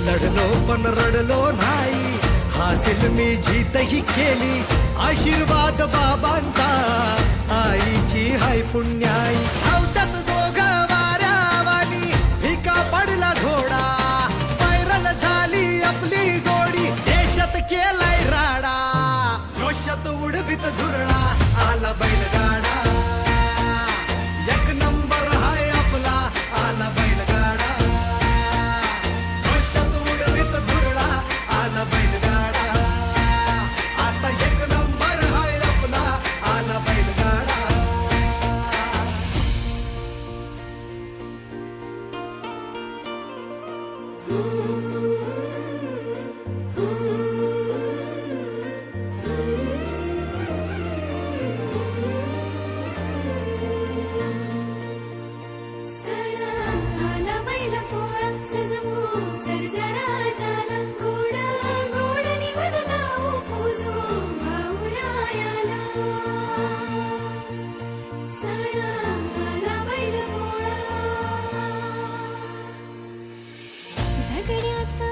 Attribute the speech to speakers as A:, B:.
A: लढलो पण रडलो नाही. हासिल मी जीतही केली. आशीर्वाद बाबांचा. आईची हाय पुण्याई. हौदत दोघ वाऱ्यावानी. भिका पडला घोडा. व्हायरल झाली आपली जोडी. देशात केलाय राडा. जोशात उडवित
B: Ooh. 你还在。